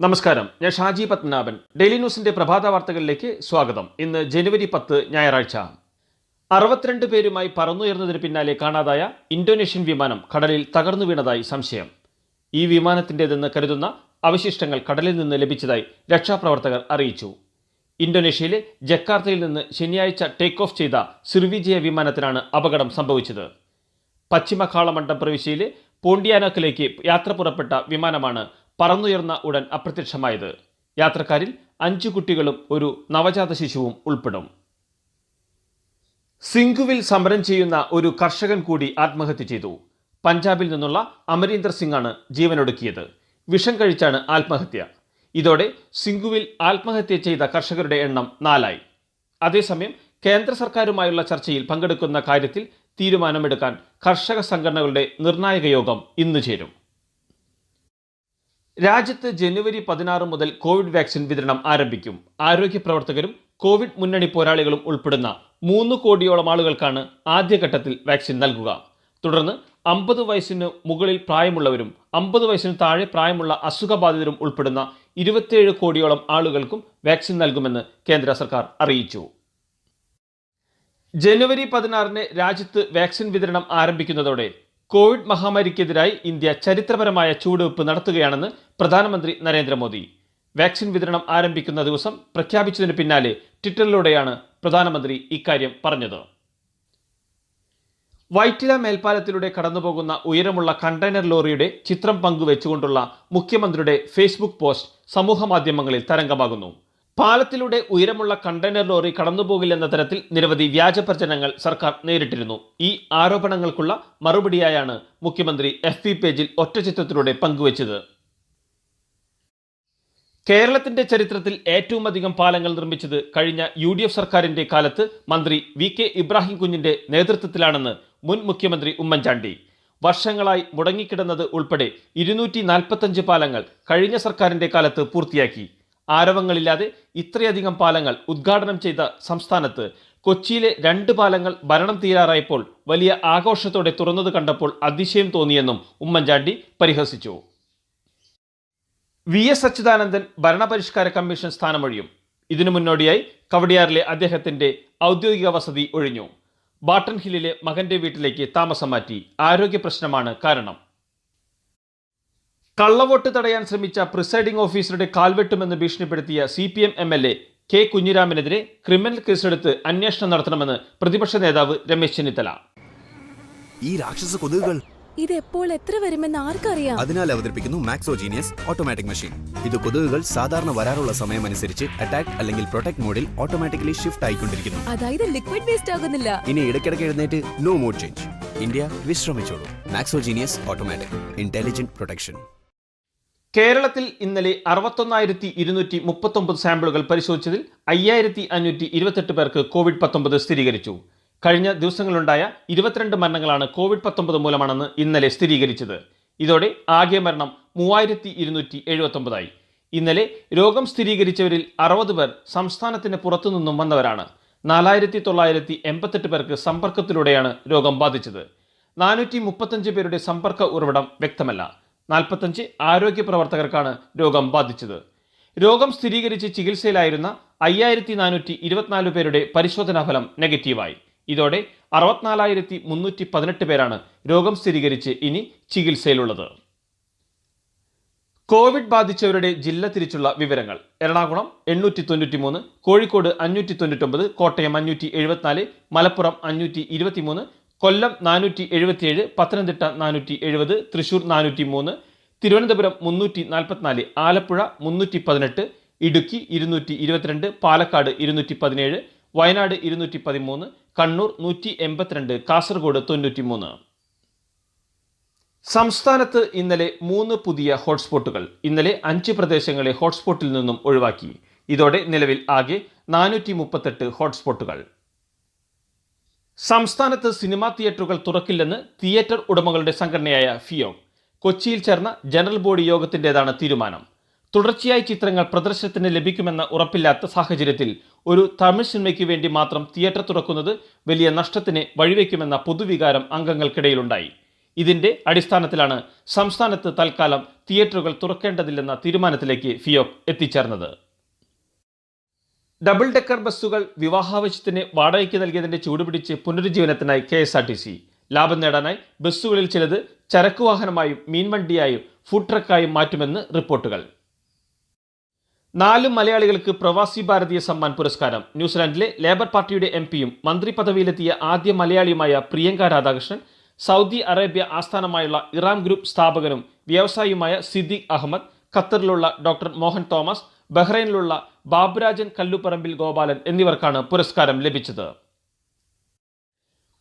നമസ്കാരം. ഞാൻ ഷാജി പത്മനാഭൻ. ഡെയിലി ന്യൂസിന്റെ പ്രഭാത വാർത്തകളിലേക്ക് സ്വാഗതം. ഇന്ന് ജനുവരി പത്ത് ഞായറാഴ്ച. അറുപത്തിരണ്ട് പേരുമായി പറന്നുയർന്നതിന് പിന്നാലെ കാണാതായ ഇന്തോനേഷ്യൻ വിമാനം കടലിൽ തകർന്നു വീണതായി സംശയം. ഈ വിമാനത്തിന്റെതെന്ന് കരുതുന്ന അവശിഷ്ടങ്ങൾ കടലിൽ നിന്ന് ലഭിച്ചതായി രക്ഷാപ്രവർത്തകർ അറിയിച്ചു. ഇന്തോനേഷ്യയിലെ ജക്കാർത്തയിൽ നിന്ന് ശനിയാഴ്ച ടേക്ക് ഓഫ് ചെയ്ത സിർവിജയ വിമാനത്തിനാണ് അപകടം സംഭവിച്ചത്. പശ്ചിമ കാളമണ്ഡം പ്രവിശ്യയിലെ പോണ്ടിയാനക്കിലേക്ക് യാത്ര പുറപ്പെട്ട വിമാനമാണ് പറന്നുയർന്ന ഉടൻ അപ്രത്യക്ഷമായത്. യാത്രക്കാരിൽ അഞ്ചു കുട്ടികളും ഒരു നവജാത ശിശുവും ഉൾപ്പെടും. സിംഗുവിൽ സമരം ചെയ്യുന്ന ഒരു കർഷകൻ കൂടി ആത്മഹത്യ ചെയ്തു. പഞ്ചാബിൽ നിന്നുള്ള അമരീന്ദർ സിംഗാണ് ജീവനൊടുക്കിയത്. വിഷം കഴിച്ചാണ് ആത്മഹത്യ. ഇതോടെ സിംഗുവിൽ ആത്മഹത്യ ചെയ്ത കർഷകരുടെ എണ്ണം നാലായി. അതേസമയം കേന്ദ്ര സർക്കാരുമായുള്ള ചർച്ചയിൽ പങ്കെടുക്കുന്ന കാര്യത്തിൽ തീരുമാനമെടുക്കാൻ കർഷക സംഘടനകളുടെ നിർണായക യോഗം ഇന്ന് ചേരും. രാജ്യത്ത് ജനുവരി പതിനാറ് മുതൽ കോവിഡ് വാക്സിൻ വിതരണം ആരംഭിക്കും. ആരോഗ്യ പ്രവർത്തകരും കോവിഡ് മുന്നണി പോരാളികളും ഉൾപ്പെടുന്ന മൂന്ന് കോടിയോളം ആളുകൾക്കാണ് ആദ്യഘട്ടത്തിൽ വാക്സിൻ നൽകുക. തുടർന്ന് അമ്പത് വയസ്സിന് മുകളിൽ പ്രായമുള്ളവരും അമ്പത് വയസ്സിന് താഴെ പ്രായമുള്ള അസുഖബാധിതരും ഉൾപ്പെടുന്ന ഇരുപത്തിയേഴ് കോടിയോളം ആളുകൾക്കും വാക്സിൻ നൽകുമെന്ന് കേന്ദ്ര സർക്കാർ അറിയിച്ചു. ജനുവരി പതിനാറിന് രാജ്യത്ത് വാക്സിൻ വിതരണം ആരംഭിക്കുന്നതോടെ കോവിഡ് മഹാമാരിക്കെതിരായി ഇന്ത്യ ചരിത്രപരമായ ചുവടുവെപ്പ് നടത്തുകയാണെന്ന് പ്രധാനമന്ത്രി നരേന്ദ്രമോദി. വാക്സിൻ വിതരണം ആരംഭിക്കുന്ന ദിവസം പ്രഖ്യാപിച്ചതിന് പിന്നാലെ ട്വിറ്ററിലൂടെയാണ് പ്രധാനമന്ത്രി ഇക്കാര്യം പറഞ്ഞത്. വൈറ്റില മേൽപ്പാലത്തിലൂടെ കടന്നുപോകുന്ന ഉയരമുള്ള കണ്ടെയ്നർ ലോറിയുടെ ചിത്രം പങ്കുവെച്ചുകൊണ്ടുള്ള മുഖ്യമന്ത്രിയുടെ ഫേസ്ബുക്ക് പോസ്റ്റ് സമൂഹമാധ്യമങ്ങളിൽ തരംഗമാകുന്നു. പാലത്തിലൂടെ ഉയരമുള്ള കണ്ടെയ്നർ ലോറി കടന്നുപോകില്ലെന്ന തരത്തിൽ നിരവധി വ്യാജ പ്രചരണങ്ങൾ സർക്കാർ നേരിട്ടിരുന്നു. ഈ ആരോപണങ്ങൾക്കുള്ള മറുപടിയായാണ് മുഖ്യമന്ത്രി എഫ് പി പേജിൽ ഒറ്റചിത്രത്തിലൂടെ പങ്കുവച്ചത്. കേരളത്തിന്റെ ചരിത്രത്തിൽ ഏറ്റവും അധികം പാലങ്ങൾ നിർമ്മിച്ചത് കഴിഞ്ഞ യു ഡി എഫ് സർക്കാരിന്റെ കാലത്ത് മന്ത്രി വി കെ ഇബ്രാഹിം കുഞ്ഞിന്റെ നേതൃത്വത്തിലാണെന്ന് മുൻ മുഖ്യമന്ത്രി ഉമ്മൻചാണ്ടി. വർഷങ്ങളായി മുടങ്ങിക്കിടന്നത് ഉൾപ്പെടെ ഇരുന്നൂറ്റി നാൽപ്പത്തഞ്ച് പാലങ്ങൾ കഴിഞ്ഞ സർക്കാരിന്റെ കാലത്ത് പൂർത്തിയാക്കി. ആരവങ്ങളില്ലാതെ ഇത്രയധികം പാലങ്ങൾ ഉദ്ഘാടനം ചെയ്ത സംസ്ഥാനത്ത് കൊച്ചിയിലെ രണ്ട് പാലങ്ങൾ ഭരണം തീരാറായപ്പോൾ വലിയ ആഘോഷത്തോടെ തുറന്നത് കണ്ടപ്പോൾ അതിശയം തോന്നിയെന്നും ഉമ്മൻചാണ്ടി പരിഹസിച്ചു. വി എസ് അച്യുതാനന്ദൻ ഭരണപരിഷ്കാര കമ്മീഷൻ സ്ഥാനമൊഴിയും. ഇതിനു മുന്നോടിയായി കവടിയാറിലെ അദ്ദേഹത്തിന്റെ ഔദ്യോഗിക വസതി ഒഴിഞ്ഞു. ബാട്ടൺ ഹില്ലിലെ മകന്റെ വീട്ടിലേക്ക് താമസം മാറ്റി ആരോഗ്യ പ്രശ്നമാണ് കാരണം. കള്ളവോട്ട് തടയാൻ ശ്രമിച്ച പ്രിസൈഡിംഗ് ഓഫീസറുടെ കാൽവെട്ടുമെന്ന് ഭീഷണിപ്പെടുത്തിയ C P M M L A K കുഞ്ഞിരാമനെതിരെ criminal കേസെടുത്ത് അന്വേഷണം നടത്തണമെന്ന് പ്രതിപക്ഷ നേതാവ് രമേശ് ചെന്നിത്തല. ഈ രാക്ഷസ കൊതുകുകൾ എപ്പോൾ എത്ര വരുമെന്ന് ആർക്കറിയാം? അതിനാൽ അവതരിപ്പിക്കുന്നു മാക്സോജീനിയസ് ഓട്ടോമാറ്റിക് മെഷീൻ ഇത് കൊതുകുകൾ സാധാരണ വരാറുള്ള സമയം അനുസരിച്ച് അറ്റാക്ക് അല്ലെങ്കിൽ പ്രൊട്ടക്ട് മോഡിൽ ഓട്ടോമാറ്റിക്കലി ഷിഫ്റ്റ് ആയിക്കൊണ്ടിരിക്കുന്നു. അതായത് ലിക്വിഡ് വേസ്റ്റ് ആകുന്നില്ല. ഇനി ഇടയ്ക്കിടയ്ക്ക് എഴുന്നേറ്റ് നോ മോഡ് ചേഞ്ച് ഇന്ത്യ വിശ്രമിച്ചോളൂ. മാക്സോജീനിയസ് ഓട്ടോമാറ്റിക് ഇന്റലിജന്റ് പ്രൊട്ടക്ഷൻ കേരളത്തിൽ ഇന്നലെ അറുപത്തൊന്നായിരത്തി ഇരുന്നൂറ്റി മുപ്പത്തൊമ്പത് സാമ്പിളുകൾ പരിശോധിച്ചതിൽ അയ്യായിരത്തി അഞ്ഞൂറ്റി ഇരുപത്തെട്ട് പേർക്ക് കോവിഡ് പത്തൊമ്പത് സ്ഥിരീകരിച്ചു. കഴിഞ്ഞ ദിവസങ്ങളുണ്ടായ ഇരുപത്തിരണ്ട് മരണങ്ങളാണ് കോവിഡ് പത്തൊമ്പത് മൂലമാണെന്ന് ഇന്നലെ സ്ഥിരീകരിച്ചത്. ഇതോടെ ആകെ മരണം മൂവായിരത്തി ഇരുന്നൂറ്റി എഴുപത്തൊമ്പതായി. ഇന്നലെ രോഗം സ്ഥിരീകരിച്ചവരിൽ അറുപത് പേർ സംസ്ഥാനത്തിന് പുറത്തുനിന്നും വന്നവരാണ്. നാലായിരത്തി തൊള്ളായിരത്തി എൺപത്തെട്ട് പേർക്ക് സമ്പർക്കത്തിലൂടെയാണ് രോഗം ബാധിച്ചത്. നാനൂറ്റി മുപ്പത്തഞ്ച് പേരുടെ സമ്പർക്ക ഉറവിടം വ്യക്തമല്ല. നാൽപ്പത്തഞ്ച് ആരോഗ്യ പ്രവർത്തകർക്കാണ് രോഗം ബാധിച്ചത്. രോഗം സ്ഥിരീകരിച്ച് ചികിത്സയിലായിരുന്ന അയ്യായിരത്തി നാനൂറ്റി ഇരുപത്തിനാല് പേരുടെ പരിശോധനാ ഫലം നെഗറ്റീവായി. ഇതോടെ അറുപത്തിനാലായിരത്തി മുന്നൂറ്റി പതിനെട്ട് പേരാണ് രോഗം സ്ഥിരീകരിച്ച് ഇനി ചികിത്സയിലുള്ളത്. കോവിഡ് ബാധിച്ചവരുടെ ജില്ല തിരിച്ചുള്ള വിവരങ്ങൾ. എറണാകുളം എണ്ണൂറ്റി തൊണ്ണൂറ്റി മൂന്ന് കോഴിക്കോട് അഞ്ഞൂറ്റി തൊണ്ണൂറ്റൊമ്പത് കോട്ടയം അഞ്ഞൂറ്റി എഴുപത്തിനാല് മലപ്പുറം അഞ്ഞൂറ്റി ഇരുപത്തിമൂന്ന് കൊല്ലം നാനൂറ്റി എഴുപത്തിയേഴ് പത്തനംതിട്ട നാനൂറ്റി എഴുപത് തൃശൂർ നാനൂറ്റി മൂന്ന് തിരുവനന്തപുരം മുന്നൂറ്റി നാൽപ്പത്തിനാല് ആലപ്പുഴ മുന്നൂറ്റി പതിനെട്ട് ഇടുക്കി ഇരുന്നൂറ്റി ഇരുപത്തിരണ്ട് പാലക്കാട് ഇരുന്നൂറ്റി പതിനേഴ് വയനാട് ഇരുന്നൂറ്റി പതിമൂന്ന് കണ്ണൂർ നൂറ്റി എൺപത്തിരണ്ട് കാസർഗോഡ് തൊണ്ണൂറ്റി മൂന്ന് സംസ്ഥാനത്ത് ഇന്നലെ മൂന്ന് പുതിയ ഹോട്ട്സ്പോട്ടുകൾ ഇന്നലെ അഞ്ച് പ്രദേശങ്ങളെ ഹോട്ട്സ്പോട്ടിൽ നിന്നും ഒഴിവാക്കി. ഇതോടെ നിലവിൽ ആകെ നാനൂറ്റി മുപ്പത്തെട്ട് ഹോട്ട്സ്പോട്ടുകൾ. സംസ്ഥാനത്ത് സിനിമാ തിയേറ്ററുകൾ തുറക്കില്ലെന്ന് തിയേറ്റർ ഉടമകളുടെ സംഘടനയായ ഫിയോ കൊച്ചിയിൽ ചേർന്ന ജനറൽ ബോഡി യോഗത്തിന്റെതാണ് തീരുമാനം. തുടർച്ചയായി ചിത്രങ്ങൾ പ്രദർശനത്തിന് ലഭിക്കുമെന്ന ഉറപ്പില്ലാത്ത സാഹചര്യത്തിൽ ഒരു തമിഴ് സിനിമയ്ക്ക് വേണ്ടി മാത്രം തിയേറ്റർ തുറക്കുന്നത് വലിയ നഷ്ടത്തിന് വഴിവെക്കുമെന്ന പൊതുവികാരം അംഗങ്ങൾക്കിടയിലുണ്ടായി. ഇതിന്റെ അടിസ്ഥാനത്തിലാണ് സംസ്ഥാനത്ത് തൽക്കാലം തിയേറ്ററുകൾ തുറക്കേണ്ടതില്ലെന്ന തീരുമാനത്തിലേക്ക് ഫിയോക് എത്തിച്ചേർന്നത്. ഡബിൾ ഡെക്കർ ബസ്സുകൾ വിവാഹാവശ്യത്തിന് വാടകയ്ക്ക് നൽകിയതിന്റെ ചൂടുപിടിച്ച് പുനരുജ്ജീവനത്തിനായി K S R T C. ലാഭം നേടാനായി ബസ്സുകളിൽ ചിലത് ചരക്ക് വാഹനമായും മീൻവണ്ടിയായും ഫുഡ് ട്രക്കായും മാറ്റുമെന്ന് റിപ്പോർട്ടുകൾ. നാല് മലയാളികൾക്ക് പ്രവാസി ഭാരതീയ സമ്മാൻ പുരസ്കാരം. ന്യൂസിലാൻഡിലെ ലേബർ പാർട്ടിയുടെ എം പിയും മന്ത്രി പദവിയിലെത്തിയ ആദ്യ മലയാളിയുമായ പ്രിയങ്ക രാധാകൃഷ്ണൻ സൗദി അറേബ്യ ആസ്ഥാനമായുള്ള ഇറാം ഗ്രൂപ്പ് സ്ഥാപകനും വ്യവസായിയുമായ സിദ്ദിഖ് അഹമ്മദ് ഖത്തറിലുള്ള ഡോക്ടർ മോഹൻ തോമസ് ബഹ്റൈനിലുള്ള ബാബുരാജൻ കല്ലുപറമ്പിൽ ഗോപാലൻ എന്നിവർക്കാണ് പുരസ്കാരം ലഭിച്ചത്.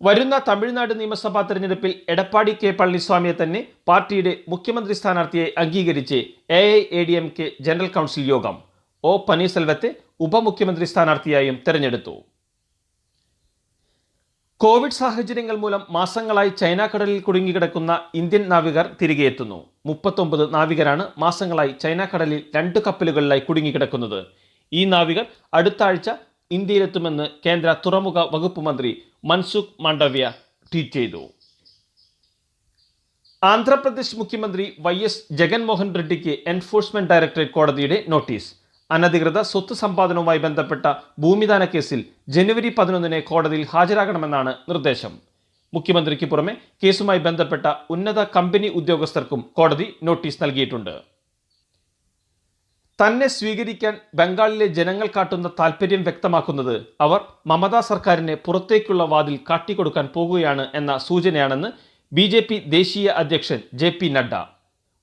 വരുന്ന തമിഴ്നാട് നിയമസഭാ തെരഞ്ഞെടുപ്പിൽ എടപ്പാടി കെ പളനിസ്വാമിയെ തന്നെ പാർട്ടിയുടെ മുഖ്യമന്ത്രി സ്ഥാനാർത്ഥിയെ അംഗീകരിച്ച് A I A D M K general council യോഗം. ഒ പനീർസെൽവത്തെ ഉപമുഖ്യമന്ത്രി സ്ഥാനാർത്ഥിയായും തെരഞ്ഞെടുത്തു. കോവിഡ് സാഹചര്യങ്ങൾ മൂലം മാസങ്ങളായി ചൈന കടലിൽ കുടുങ്ങിക്കിടക്കുന്ന ഇന്ത്യൻ നാവികർ തിരികെ എത്തുന്നു മുപ്പത്തൊമ്പത് നാവികരാണ് മാസങ്ങളായി ചൈന കടലിൽ രണ്ട് കപ്പലുകളിലായി കുടുങ്ങിക്കിടക്കുന്നത്. ഈ നാവികർ അടുത്ത ആഴ്ച ഇന്ത്യയിലെത്തുമെന്ന് കേന്ദ്ര തുറമുഖ വകുപ്പ് മന്ത്രി മൻസുഖ് മാണ്ഡവ്യ ട്വീറ്റ് ചെയ്തു. ആന്ധ്രാപ്രദേശ് മുഖ്യമന്ത്രി വൈ എസ് ജഗൻമോഹൻ റെഡ്ഡിക്ക് എൻഫോഴ്സ്മെന്റ് ഡയറക്ടറേറ്റ് കോടതിയുടെ നോട്ടീസ്. അനധികൃത സ്വത്ത് സമ്പാദനവുമായി ബന്ധപ്പെട്ട ഭൂമിദാന കേസിൽ ജനുവരി പതിനൊന്നിന് കോടതിയിൽ ഹാജരാകണമെന്നാണ് നിർദ്ദേശം. മുഖ്യമന്ത്രിക്ക് പുറമെ കേസുമായി ബന്ധപ്പെട്ട ഉന്നത കമ്പനി ഉദ്യോഗസ്ഥർക്കും കോടതി നോട്ടീസ് നൽകിയിട്ടുണ്ട്. തന്നെ സ്വീകരിക്കാൻ ബംഗാളിലെ ജനങ്ങൾ കാട്ടുന്ന താൽപ്പര്യം വ്യക്തമാക്കുന്നത് അവർ മമതാ സർക്കാരിനെ പുറത്തേക്കുള്ള വാതിൽ കാട്ടിക്കൊടുക്കാൻ പോകുകയാണ് എന്ന സൂചനയാണെന്ന് ബി ദേശീയ അധ്യക്ഷൻ ജെ നഡ്ഡ.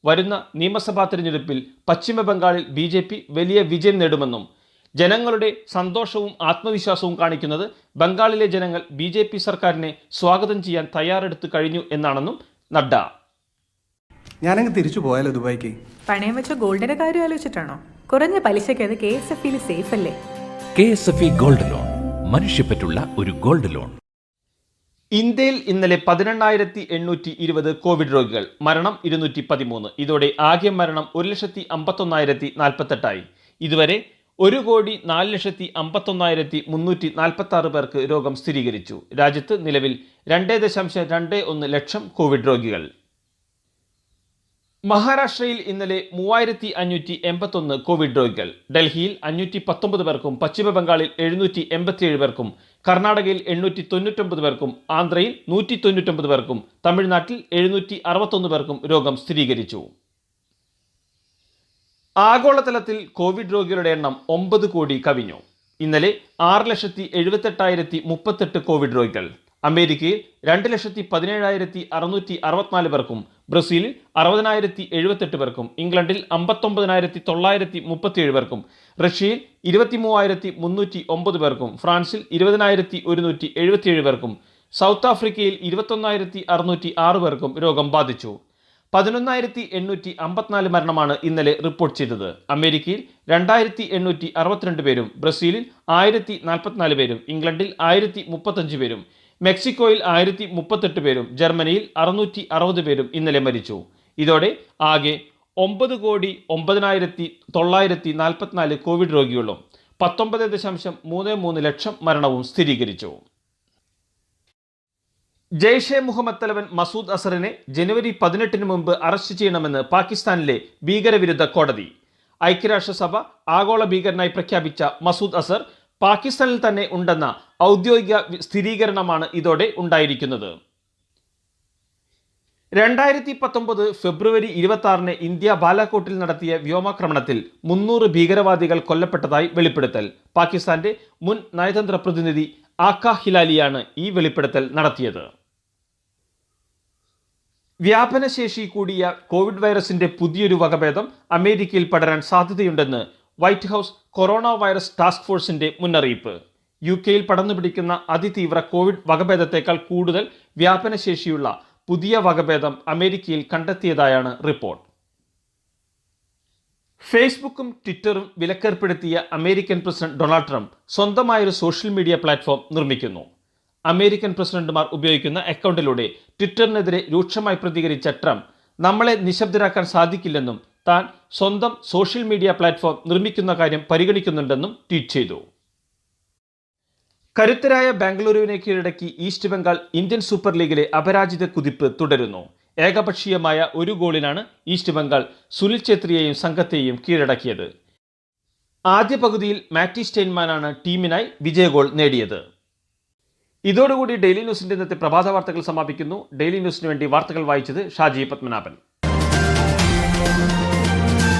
വരുന്ന നിയമസഭാ തിരഞ്ഞെടുപ്പിൽ പശ്ചിമബംഗാളിൽ ബി ജെ പി വലിയ വിജയം നേടുമെന്നും ജനങ്ങളുടെ സന്തോഷവും ആത്മവിശ്വാസവും കാണിക്കുന്നത് ബംഗാളിലെ ജനങ്ങൾ ബി ജെ പി സർക്കാരിനെ സ്വാഗതം ചെയ്യാൻ തയ്യാറെടുത്ത് കഴിഞ്ഞു എന്നാണെന്നും നഡ്ഡ. ഞാനങ്ങ് തിരിച്ചു പോയാലോ ദുബായിക്ക്? പണയം വെച്ച ഗോൾഡിന്റെ കാര്യം ആലോചിച്ചിട്ടാണോ? കുറഞ്ഞ പലിശയ്ക്ക് അത് കെ എസ് എഫ് സേഫ് അല്ലേ? K S F gold loan മനുഷ്യപ്പറ്റുള്ള ഒരു ഗോൾഡ് ലോൺ. ഇന്ത്യയിൽ ഇന്നലെ പതിനെണ്ണായിരത്തി എണ്ണൂറ്റി ഇരുപത് കോവിഡ് രോഗികൾ മരണം ഇരുന്നൂറ്റി പതിമൂന്ന് ഇതോടെ ആകെ മരണം ഒരു ലക്ഷത്തി അമ്പത്തൊന്നായിരത്തി നാൽപ്പത്തെട്ടായി ഇതുവരെ ഒരു കോടി നാല് ലക്ഷത്തി അമ്പത്തൊന്നായിരത്തി മുന്നൂറ്റി നാൽപ്പത്തി ആറ് പേർക്ക് രോഗം സ്ഥിരീകരിച്ചു. രാജ്യത്ത് നിലവിൽ രണ്ട് ദശാംശം രണ്ട് ഒന്ന് ലക്ഷം കോവിഡ് രോഗികൾ. മഹാരാഷ്ട്രയിൽ ഇന്നലെ മൂവായിരത്തി അഞ്ഞൂറ്റി എൺപത്തൊന്ന് കോവിഡ് രോഗികൾ ഡൽഹിയിൽ അഞ്ഞൂറ്റി പത്തൊമ്പത് പേർക്കും പശ്ചിമബംഗാളിൽ എഴുന്നൂറ്റി എൺപത്തിയേഴ് പേർക്കും കർണാടകയിൽ എണ്ണൂറ്റി തൊണ്ണൂറ്റൊമ്പത് പേർക്കും ആന്ധ്രയിൽ നൂറ്റി തൊണ്ണൂറ്റൊമ്പത് പേർക്കും തമിഴ്നാട്ടിൽ എഴുന്നൂറ്റി അറുപത്തൊന്ന് പേർക്കും രോഗം സ്ഥിരീകരിച്ചു. ആഗോളതലത്തിൽ കോവിഡ് രോഗികളുടെ എണ്ണം ഒമ്പത് കോടി കവിഞ്ഞു. ഇന്നലെ ആറ് ലക്ഷത്തി എഴുപത്തെട്ടായിരത്തി മുപ്പത്തെട്ട് കോവിഡ് രോഗികൾ അമേരിക്കയിൽ രണ്ട് ലക്ഷത്തി പതിനേഴായിരത്തി അറുന്നൂറ്റി അറുപത്തിനാല് പേർക്കും ബ്രസീലിൽ അറുപതിനായിരത്തി എഴുപത്തെട്ട് പേർക്കും ഇംഗ്ലണ്ടിൽ അമ്പത്തൊമ്പതിനായിരത്തി തൊള്ളായിരത്തി മുപ്പത്തിയേഴ് പേർക്കും റഷ്യയിൽ ഇരുപത്തി മൂവായിരത്തി മുന്നൂറ്റി ഒമ്പത് പേർക്കും ഫ്രാൻസിൽ ഇരുപതിനായിരത്തി ഒരുന്നൂറ്റി എഴുപത്തിയേഴ് പേർക്കും സൗത്ത് ആഫ്രിക്കയിൽ ഇരുപത്തൊന്നായിരത്തി അറുന്നൂറ്റി ആറ് പേർക്കും രോഗം ബാധിച്ചു. പതിനൊന്നായിരത്തി എണ്ണൂറ്റി അമ്പത്തിനാല് മരണമാണ് ഇന്നലെ റിപ്പോർട്ട് ചെയ്തത്. അമേരിക്കയിൽ രണ്ടായിരത്തി എണ്ണൂറ്റി അറുപത്തിരണ്ട് പേരും ബ്രസീലിൽ ആയിരത്തി നാൽപ്പത്തിനാല് പേരും ഇംഗ്ലണ്ടിൽ ആയിരത്തി മുപ്പത്തഞ്ച് പേരും മെക്സിക്കോയിൽ ആയിരത്തി മുപ്പത്തെട്ട് പേരും ജർമ്മനിയിൽ അറുന്നൂറ്റി അറുപത് പേരും ഇന്നലെ മരിച്ചു. ഇതോടെ ആകെ ഒമ്പത് കോടി ഒമ്പതിനായിരത്തി തൊള്ളായിരത്തി നാൽപ്പത്തിനാല് കോവിഡ് രോഗികളും പത്തൊമ്പത് ദശാംശം മൂന്ന് മൂന്ന് ലക്ഷം മരണവും സ്ഥിരീകരിച്ചു. ജെയ്ഷെ മുഹമ്മദ് തലവൻ മസൂദ് അസറിനെ ജനുവരി പതിനെട്ടിന് മുമ്പ് അറസ്റ്റ് ചെയ്യണമെന്ന് പാകിസ്ഥാനിലെ ഭീകരവിരുദ്ധ കോടതി. ഐക്യരാഷ്ട്രസഭ ആഗോള ഭീകരനായി പ്രഖ്യാപിച്ച മസൂദ് അസർ പാകിസ്ഥാനിൽ തന്നെ ഉണ്ടെന്ന ഔദ്യോഗിക സ്ഥിരീകരണമാണ് ഇതോടെ ഉണ്ടായിരിക്കുന്നത്. രണ്ടായിരത്തി പത്തൊമ്പത് ഫെബ്രുവരി ഇരുപത്തി ഇന്ത്യ ബാലാക്കോട്ടിൽ നടത്തിയ വ്യോമാക്രമണത്തിൽ മുന്നൂറ് ഭീകരവാദികൾ കൊല്ലപ്പെട്ടതായി വെളിപ്പെടുത്തൽ. പാകിസ്ഥാന്റെ മുൻ നയതന്ത്ര പ്രതിനിധി ആക്ക ഹിലാലിയാണ് ഈ വെളിപ്പെടുത്തൽ നടത്തിയത്. വ്യാപനശേഷി കൂടിയ കോവിഡ് വൈറസിന്റെ പുതിയൊരു വകഭേദം അമേരിക്കയിൽ പടരാൻ സാധ്യതയുണ്ടെന്ന് White House corona virus task ഫോഴ്സിന്റെ മുന്നറിയിപ്പ്. യു കെയിൽ പടർന്നു പിടിക്കുന്ന അതിതീവ്ര കോവിഡ് വകഭേദത്തേക്കാൾ കൂടുതൽ വ്യാപനശേഷിയുള്ള പുതിയ വകഭേദം അമേരിക്കയിൽ കണ്ടെത്തിയതായാണ് റിപ്പോർട്ട്. ഫേസ്ബുക്കും ട്വിറ്ററും വിലക്കേർപ്പെടുത്തിയ അമേരിക്കൻ പ്രസിഡന്റ് ഡൊണാൾഡ് ട്രംപ് സ്വന്തമായൊരു സോഷ്യൽ മീഡിയ പ്ലാറ്റ്ഫോം നിർമ്മിക്കുന്നു. അമേരിക്കൻ പ്രസിഡന്റുമാർ ഉപയോഗിക്കുന്ന അക്കൗണ്ടിലൂടെ ട്വിറ്ററിനെതിരെ രൂക്ഷമായി പ്രതികരിച്ച ട്രംപ് നമ്മളെ നിശബ്ദരാക്കാൻ സാധിക്കില്ലെന്നും താൻ സ്വന്തം സോഷ്യൽ മീഡിയ പ്ലാറ്റ്ഫോം നിർമ്മിക്കുന്ന കാര്യം പരിഗണിക്കുന്നുണ്ടെന്നും ട്വീറ്റ് ചെയ്തു. കരുത്തരായ ബാംഗ്ലൂരുവിനെ കീഴടക്കി ഈസ്റ്റ് ബംഗാൾ ഇന്ത്യൻ സൂപ്പർ ലീഗിലെ അപരാജിത കുതിപ്പ് തുടരുന്നു. ഏകപക്ഷീയമായ ഒരു ഗോളിനാണ് ഈസ്റ്റ് ബംഗാൾ സുനിൽ ഛേത്രിയെയും സംഘത്തെയും കീഴടക്കിയത്. ആദ്യ പകുതിയിൽ മാറ്റി സ്റ്റെയിൻമാനാണ് ടീമിനായി വിജയഗോൾ നേടിയത്. ഇതോടുകൂടി ഡെയിലി ന്യൂസിന്റെ ഇന്നത്തെ പ്രഭാത വാർത്തകൾ സമാപിക്കുന്നു. ഡെയിലി ന്യൂസിന് വേണ്ടി വാർത്തകൾ വായിച്ചത് Shaji Padmanabhan.